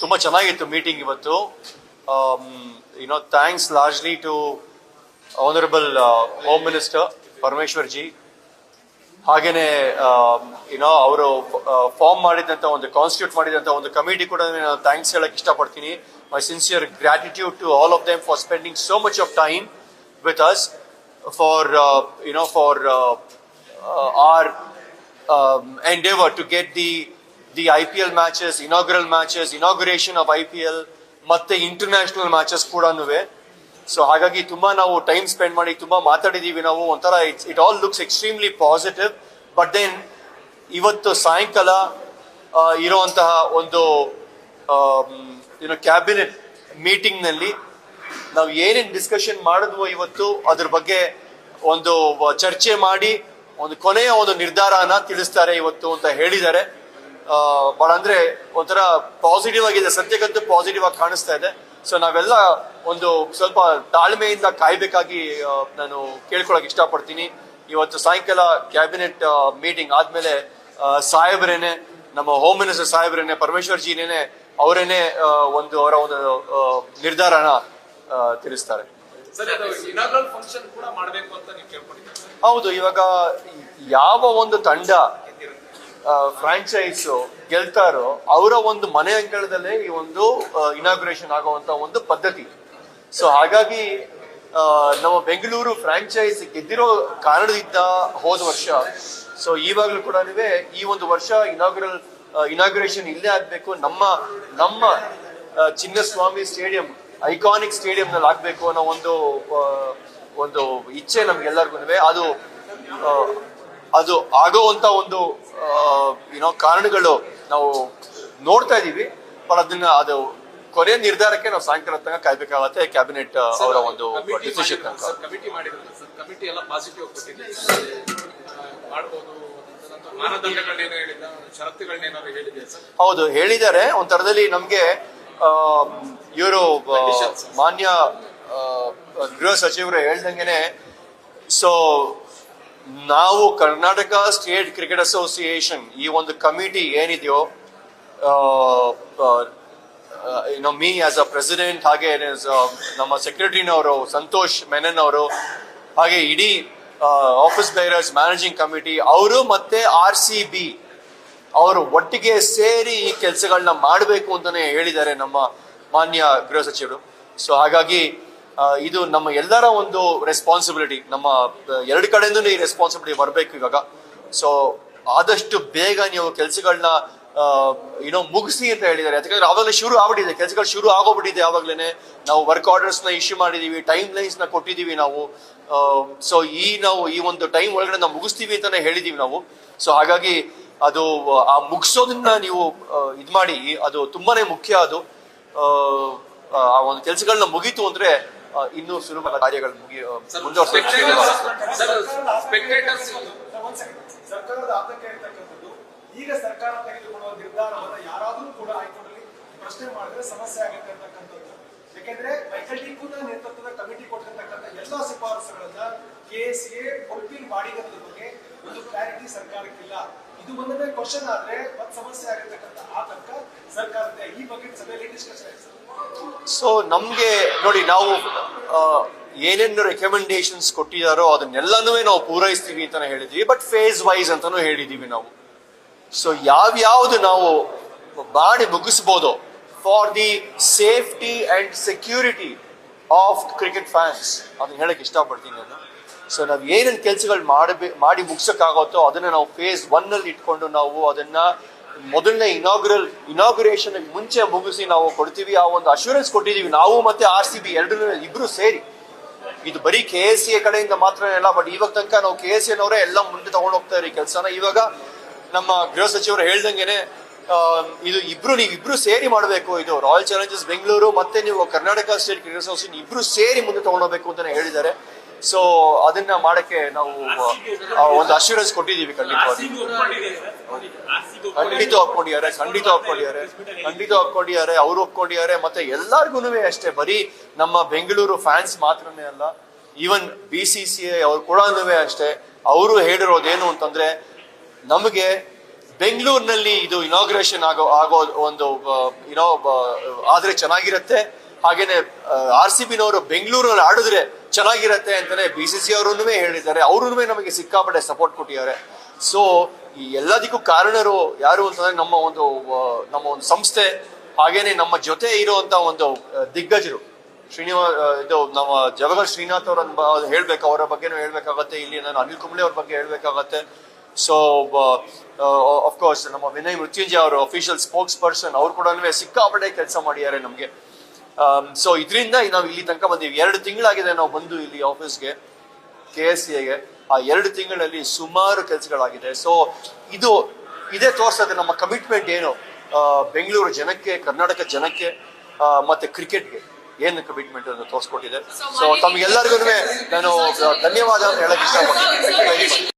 ತುಂಬ ಚೆನ್ನಾಗಿತ್ತು ಮೀಟಿಂಗ್ ಇವತ್ತು. You know thanks largely to honourable home minister Parameshwar ji ಹಾಗೇನೆ ಏನೋ ಅವರು ಫಾರ್ಮ್ ಮಾಡಿದಂತ ಒಂದು ಕಾನ್ಸ್ಟಿಟ್ಯೂಟ್ ಮಾಡಿದಂತ ಒಂದು ಕಮಿಟಿ ಕೂಡ ನಾನು ಥ್ಯಾಂಕ್ಸ್ ಹೇಳಕ್ ಇಷ್ಟಪಡ್ತೀನಿ. My sincere gratitude to all of them for spending so much of time with us for you know for our endeavour to get the the IPL matches, inaugural matches, inauguration of IPL ಮತ್ತೆ international matches ಕೂಡ so ಹಾಗಾಗಿ ತುಂಬಾ ನಾವು time spend ಮಾಡಿ ತುಂಬಾ ಮಾತಾಡಿದೀವಿ ನಾವು. ಒಂಥರ it's it all looks extremely positive but then ಇವತ್ತು ಸಾಯಂಕಾಲ ಇರುವಂತಹ ಒಂದು ಏನೋ ಕ್ಯಾಬಿನೆಟ್ ಮೀಟಿಂಗ್ನಲ್ಲಿ ನಾವು ಏನೇನು ಡಿಸ್ಕಷನ್ ಮಾಡಿದ್ವೋ ಇವತ್ತು ಅದ್ರ ಬಗ್ಗೆ ಒಂದು ಚರ್ಚೆ ಮಾಡಿ ಒಂದು ಕೊನೆಯ ಒಂದು ನಿರ್ಧಾರನ ತಿಳಿಸ್ತಾರೆ ಇವತ್ತು ಅಂತ ಹೇಳಿದ್ದಾರೆ. ಬಹಳ ಅಂದ್ರೆ ಒಂಥರ ಪಾಸಿಟಿವ್ ಆಗಿದೆ ಸದ್ಯಕ್ಕಂತೂ ಪಾಸಿಟಿವ್ ಆಗಿ ಕಾಣಿಸ್ತಾ ಇದೆ. ಸೊ ನಾವೆಲ್ಲ ಒಂದು ಸ್ವಲ್ಪ ತಾಳ್ಮೆಯಿಂದ ಕಾಯ್ಬೇಕಾಗಿ ನಾನು ಕೇಳ್ಕೊಳಕ್ ಇಷ್ಟಪಡ್ತೀನಿ. ಇವತ್ತು ಸಾಯಂಕಾಲ ಕ್ಯಾಬಿನೆಟ್ ಮೀಟಿಂಗ್ ಆದ್ಮೇಲೆ ಸಾಹೇಬ್ರೇನೆ ನಮ್ಮ ಹೋಮ್ ಮಿನಿಸ್ಟರ್ ಸಾಹೇಬ್ರೇನೆ ಪರಮೇಶ್ವರ್ ಜಿನೇನೆ ಅವರೇನೆ ಒಂದು ಅವರ ಒಂದು ನಿರ್ಧಾರನ ತಿಳಿಸ್ತಾರೆ. ಹೌದು ಇವಾಗ ಯಾವ ಒಂದು ತಂಡ ಫ್ರಾಂಚೈಸ್ ಗೆಲ್ತಾರೋ, ಅವರ ಒಂದು ಮನೆ ಅಂಗಳದಲ್ಲೇ ಈ ಒಂದು ಇನಾಗ್ರೇಷನ್ ಆಗುವಂತ ಒಂದು ಪದ್ಧತಿ. ಸೊ ಹಾಗಾಗಿ ನಮ್ಮ ಬೆಂಗಳೂರು ಫ್ರಾಂಚೈಸ್ ಗೆದ್ದಿರೋ ಕಾರಣದಿಂದ ಹೋದ ವರ್ಷ ಸೊ ಈವಾಗಲೂ ಕೂಡ ಈ ಒಂದು ವರ್ಷ ಇನಾಗ್ರಲ್ ಇನಾಗ್ರೇಷನ್ ಇಲ್ಲೇ ಆಗ್ಬೇಕು, ನಮ್ಮ ನಮ್ಮ ಚಿನ್ನಸ್ವಾಮಿ ಸ್ಟೇಡಿಯಂ ಐಕಾನಿಕ್ ಸ್ಟೇಡಿಯಂ ನಲ್ಲಿ ಆಗ್ಬೇಕು ಅನ್ನೋ ಒಂದು ಒಂದು ಇಚ್ಛೆ ನಮ್ಗೆಲ್ಲರಿಗೂ ಅದು ಅದು ಅದು ಆಗೋವಂತ ಒಂದು ಏನೋ ಕಾರಣಗಳು ನಾವು ನೋಡ್ತಾ ಇದೀವಿ. ಬಟ್ ಅದನ್ನ ಅದು ಕೊನೆಯ ನಿರ್ಧಾರಕ್ಕೆ ನಾವು ಸಾಯಂಕಾಲ ತನಕ ಕಾಯ್ಬೇಕಾಗತ್ತೆ ಕ್ಯಾಬಿನೆಟ್ ಅವರ ಒಂದು ಡಿಸಿಷನ್ ಹೌದು ಹೇಳಿದ್ದಾರೆ. ಒಂದ್ ತರದಲ್ಲಿ ನಮ್ಗೆ ಇವರು ಮಾನ್ಯ ಗೃಹ ಸಚಿವರು ಹೇಳ್ದಂಗೆನೆ ಸೊ ನಾವು ಕರ್ನಾಟಕ ಸ್ಟೇಟ್ ಕ್ರಿಕೆಟ್ ಅಸೋಸಿಯೇಷನ್ ಈ ಒಂದು ಕಮಿಟಿ ಏನಿದೆಯೋ know me as a president ಹಾಗೆ ನಮ್ಮ ಸೆಕ್ರೆಟರಿನವರು ಸಂತೋಷ್ ಮೆನನ್ ಅವರು ಹಾಗೆ ಇಡೀ ಆಫೀಸ್ ಬೇರರ್ಸ್ ಮ್ಯಾನೇಜಿಂಗ್ ಕಮಿಟಿ ಅವರು ಮತ್ತೆ ಆರ್ ಸಿ ಬಿ ಅವರು ಒಟ್ಟಿಗೆ ಸೇರಿ ಈ ಕೆಲಸಗಳನ್ನ ಮಾಡಬೇಕು ಅಂತಾನೆ ಹೇಳಿದ್ದಾರೆ ನಮ್ಮ ಮಾನ್ಯ ಗೃಹ ಸಚಿವರು. ಸೊ ಹಾಗಾಗಿ ಇದು ನಮ್ಮ ಎಲ್ಲರ ಒಂದು ರೆಸ್ಪಾನ್ಸಿಬಿಲಿಟಿ ನಮ್ಮ ಎರಡು ಕಡೆಯಿಂದ ಈ ರೆಸ್ಪಾನ್ಸಿಬಿಲಿಟಿ ಬರಬೇಕು ಇವಾಗ. ಸೊ ಆದಷ್ಟು ಬೇಗ ನೀವು ಕೆಲಸಗಳನ್ನ ಏನೋ ಮುಗಿಸಿ ಅಂತ ಹೇಳಿದ್ದಾರೆ. ಯಾಕಂದ್ರೆ ಆವಾಗಲೇ ಶುರು ಆಗ್ಬಿಟ್ಟಿದೆ. ಕೆಲಸಗಳು ಶುರು ಆಗೋಗ್ಬಿಟ್ಟಿದೆ ಆವಾಗ್ಲೇ ನಾವು ವರ್ಕ್ ಆರ್ಡರ್ಸ್ನ ಇಶ್ಯೂ ಮಾಡಿದೀವಿ ಟೈಮ್ ಲೈನ್ಸ್ನ ಕೊಟ್ಟಿದೀವಿ ನಾವು. ಸೊ ಈ ನಾವು ಈ ಒಂದು ಟೈಮ್ ಒಳಗಡೆ ನಾವು ಮುಗಿಸ್ತೀವಿ ಅಂತಾನೆ ಹೇಳಿದೀವಿ ನಾವು. ಸೊ ಹಾಗಾಗಿ ಅದು ಆ ಮುಗಿಸೋದನ್ನ ನೀವು ಇದು ಮಾಡಿ ಅದು ತುಂಬಾನೇ ಮುಖ್ಯ ಅದು. ಆ, ಒಂದು ಕೆಲಸಗಳನ್ನ ಮುಗೀತು ಅಂದ್ರೆ ಇನ್ನೂ ಸುಲಭ ಕಾರ್ಯಗಳು ಮುಗಿ ಈಗ ಸರ್ಕಾರ ತೆಗೆದುಕೊಳ್ಳುವ ನಿರ್ಧಾರವನ್ನ ಯಾರಾದರೂ ಕೂಡ ಹೈಕೋರ್ಟಲ್ಲಿ ಪ್ರಶ್ನೆ ಮಾಡಿದ್ರೆ ಸಮಸ್ಯೆ ಆಗುತ್ತೆ ಅಂತಕ್ಕಂಥದ್ದು. ಯಾಕೆಂದ್ರೆ ಮೈಕಲ್ ಡಿ ಕೂಡ ನೇತೃತ್ವದ ಕಮಿಟಿ ಕೊಟ್ಟಿರ್ತಕ್ಕಂಥ ಎಲ್ಲಾ ಶಿಫಾರಸುಗಳನ್ನ ಕೆಎಸ್ಎ ಎ ಮಾಡಿರೋದ್ರ ಬಗ್ಗೆ ಒಂದು ಕ್ಲಾರಿಟಿ ಸರ್ಕಾರಕ್ಕಿಲ್ಲ. ಇದು ಒಂದನೇ ಕ್ವಶನ್ ಆದ್ರೆ ಒಂದು ಸಮಸ್ಯೆ ಆಗಿರ್ತಕ್ಕಂಥ ಆತಂಕ ಸರ್ಕಾರದ ಈ ಬಗ್ಗೆ ಸಭೆಯಲ್ಲಿ ಡಿಸ್ಕಷನ್ ಸೊ ನಮ್ಗೆ ನೋಡಿ, ನಾವು ಏನೇನು ರೆಕಮೆಂಡೇಶನ್ಸ್ ಕೊಟ್ಟಿದಾರೋ ಅದನ್ನೆಲ್ಲನೂ ನಾವು ಪೂರೈಸ್ತೀವಿ ಅಂತಾನೆ ಹೇಳಿದೀವಿ ಬಟ್ ಫೇಸ್ ವೈಸ್ ಅಂತಾನು ಹೇಳಿದೀವಿ ನಾವು. ಸೊ ಯಾವ್ಯಾವ್ದು ನಾವು ಮಾಡಿ ಮುಗಿಸ್ಬೋದು for the safety and security of cricket fans ಅದನ್ನ ಹೇಳಕ್ ಇಷ್ಟಪಡ್ತೀನಿ ನಾನು. ಸೊ ನಾವು ಏನೇನು ಕೆಲಸಗಳು ಮಾಡಬೇ ಮಾಡಿ ಮುಗ್ಸೋಕ್ಕಾಗುತ್ತೋ ಅದನ್ನು ನಾವು ಫೇಸ್ ಒನ್ನಲ್ಲಿ ಇಟ್ಕೊಂಡು ನಾವು ಅದನ್ನ ಮೊದಲನೇ ಇನಾಗ್ರಲ್ ಇನಾಗ್ರೇಷನ್ ಮುಂಚೆ ಮುಗಿಸಿ ನಾವು ಕೊಡ್ತೀವಿ. ಆ ಒಂದು ಅಶ್ಯೂರೆನ್ಸ್ ಕೊಟ್ಟಿದೀವಿ. ನಾವು ಮತ್ತೆ ಆರ್ ಸಿ ಬಿ ಎರಡು ಇಬ್ರು ಸೇರಿ. ಇದು ಬರೀ ಕೆ ಎಸ್ ಸಿ ಕಡೆಯಿಂದ ಮಾತ್ರ ಎಲ್ಲ ಬಟ್ ಇವಾಗ ತನಕ ನಾವು ಕೆ ಎಸ್ ಅವರೇ ಎಲ್ಲ ಮುಂದೆ ತಗೊಂಡು ಹೋಗ್ತಾ ಕೆಲಸನ. ಇವಾಗ ನಮ್ಮ ಗೃಹ ಸಚಿವರು ಹೇಳ್ದಂಗೆನೆ ಇದು ಇಬ್ರು, ನೀವು ಇಬ್ರು ಸೇರಿ ಮಾಡಬೇಕು. ಇದು ರಾಯಲ್ ಚಾಲೆಂಜರ್ಸ್ ಬೆಂಗಳೂರು ಮತ್ತೆ ನೀವು ಕರ್ನಾಟಕ ಸ್ಟೇಟ್ ಕ್ರಿಕೆಟ್ ಅಸೋಸಿಯೇಷನ್ ಇಬ್ರು ಸೇರಿ ಮುಂದೆ ತಗೊಂಡೋಗ್ಬೇಕು ಅಂತಾನೆ ಹೇಳಿದ್ದಾರೆ. ಸೊ ಅದನ್ನ ಮಾಡಕ್ಕೆ ನಾವು ಒಂದು ಅಶ್ಯೂರೆನ್ಸ್ ಕೊಟ್ಟಿದ್ದೀವಿ ಖಂಡಿತವಾಗಿ. ಖಂಡಿತ ಒಪ್ಕೊಂಡಿದ್ದಾರೆ ಖಂಡಿತ ಒಪ್ಕೊಂಡಿದ್ದಾರೆ. ಖಂಡಿತ ಒಪ್ಕೊಂಡಿದ್ದಾರೆ ಅವರು ಒಪ್ಕೊಂಡಿದ್ದಾರೆ ಮತ್ತೆ ಎಲ್ಲಾರ್ಗು ಅಷ್ಟೇ. ಬರೀ ನಮ್ಮ ಬೆಂಗಳೂರು ಫ್ಯಾನ್ಸ್ ಮಾತ್ರನೇ ಅಲ್ಲ even B C C I ಅವ್ರು ಕೂಡ ಅಷ್ಟೇ. ಅವರು ಹೇಳಿರೋದೇನು ಅಂತಂದ್ರೆ ನಮಗೆ ಬೆಂಗಳೂರಿನಲ್ಲಿ ಇದು ಇನಾಗ್ರೇಷನ್ ಆಗೋ ಆಗೋ ಒಂದು ಯುನೋ ಆದ್ರೆ ಚೆನ್ನಾಗಿರುತ್ತೆ. ಹಾಗೇನೆ ಆರ್ ಸಿ ಬಿನವರು ಬೆಂಗಳೂರಲ್ಲಿ ಆಡಿದ್ರೆ ಚೆನ್ನಾಗಿರತ್ತೆ ಅಂತಲೇ ಬಿ ಸಿ ಸಿ ಅವರು ಹೇಳಿದ್ದಾರೆ. ಅವರು ನಮಗೆ ಸಿಕ್ಕಾಪಟ್ಟೆ ಸಪೋರ್ಟ್ ಕೊಟ್ಟಿದ್ದಾರೆ. ಸೊ ಈ ಎಲ್ಲದಕ್ಕೂ ಕಾರಣರು ಯಾರು ಅಂತಂದ್ರೆ ನಮ್ಮ ಒಂದು ನಮ್ಮ ಒಂದು ಸಂಸ್ಥೆ, ಹಾಗೇನೆ ನಮ್ಮ ಜೊತೆ ಇರುವಂತ ಒಂದು ದಿಗ್ಗಜರು. ಶ್ರೀನಿವಾ ಇದು ನಮ್ಮ ಜವಗಲ್ ಶ್ರೀನಾಥ್ ಅವರ ಹೇಳ್ಬೇಕು, ಅವರ ಬಗ್ಗೆನೂ ಹೇಳ್ಬೇಕಾಗತ್ತೆ. ಇಲ್ಲಿ ನಾನು ಅನಿಲ್ ಕುಂಬ್ಳೆ ಅವ್ರ ಬಗ್ಗೆ ಹೇಳ್ಬೇಕಾಗತ್ತೆ. ಸೊ ಕೋರ್ಸ್ ನಮ್ಮ ವಿನಯ್ ಮೃತ್ಯುಂಜಯ ಅವರು ಅಫಿಷಿಯಲ್ ಸ್ಪೋಕ್ಸ್ ಪರ್ಸನ್ ಅವ್ರು ಕೂಡ ಸಿಕ್ಕಾಪಟ್ಟೆ ಕೆಲಸ ಮಾಡಿದ್ದಾರೆ ನಮಗೆ. ಸೊ ಇದರಿಂದ ನಾವು ಇಲ್ಲಿ ತನಕ ಬಂದೀವಿ. ಎರಡು ತಿಂಗಳಾಗಿದೆ ನಾವು ಬಂದು ಇಲ್ಲಿ ಆಫೀಸ್ಗೆ ಕೆ ಎಸ್ ಸಿಗೆ ಆ ಎರಡು ತಿಂಗಳಲ್ಲಿ ಸುಮಾರು ಕೆಲಸಗಳಾಗಿದೆ. ಸೊ ಇದು, ಇದೇ ತೋರಿಸ್ತದೆ ನಮ್ಮ ಕಮಿಟ್ಮೆಂಟ್ ಏನು? ಬೆಂಗಳೂರು ಜನಕ್ಕೆ, ಕರ್ನಾಟಕ ಜನಕ್ಕೆ ಮತ್ತೆ ಕ್ರಿಕೆಟ್ಗೆ ಏನು ಕಮಿಟ್ಮೆಂಟ್ ಅನ್ನು ತೋರಿಸ್ಕೊಟ್ಟಿದೆ? ಸೊ ತಮಗೆಲ್ಲರಿಗೂ ನಾನು ಧನ್ಯವಾದ ಅಂತ ಇಷ್ಟಪಡ್ತೀನಿ.